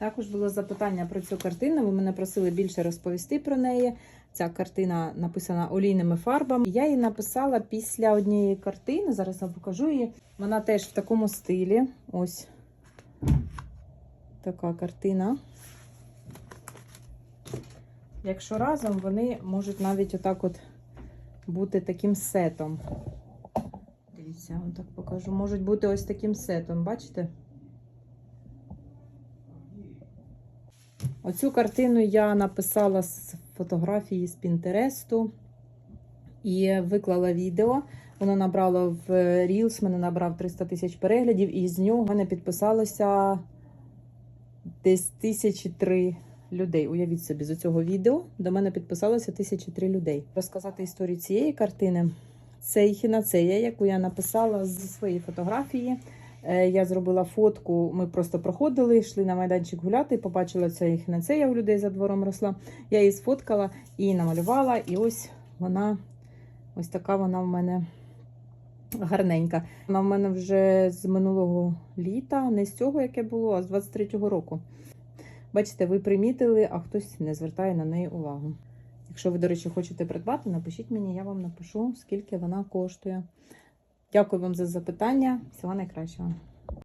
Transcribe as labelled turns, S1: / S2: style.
S1: Також було запитання про цю картину. Ви мене просили більше розповісти про неї. Ця картина написана олійними фарбами. Я її написала після однієї картини. Зараз я покажу її. Вона теж в такому стилі. Ось така картина. Якщо разом, вони можуть навіть отак от бути таким сетом. Дивіться, вам так покажу. Можуть бути ось таким сетом, бачите? Оцю картину я написала з фотографії з Пінтересту і виклала відео. Воно набрало в Reels, мене набрав 300 тисяч переглядів, і з нього мене підписалося десь тисячі три людей. Уявіть собі, з цього відео до мене підписалося тисячі три людей. Розказати історію цієї картини. Це ехінацея, яку я написала зі своєї фотографії. Е, Я зробила фотку. Ми просто проходили, йшли на майданчик гуляти, побачила ця ехінацея у людей за двором росла. Я її сфоткала і намалювала. І ось вона, ось така вона в мене гарненька. Вона в мене вже з минулого літа, не з цього, яке було, а з 23-го року. Бачите, ви примітили, а хтось не звертає на неї увагу. Якщо ви, до речі, хочете придбати, напишіть мені, я вам напишу, скільки вона коштує. Дякую вам за запитання. Всього найкращого.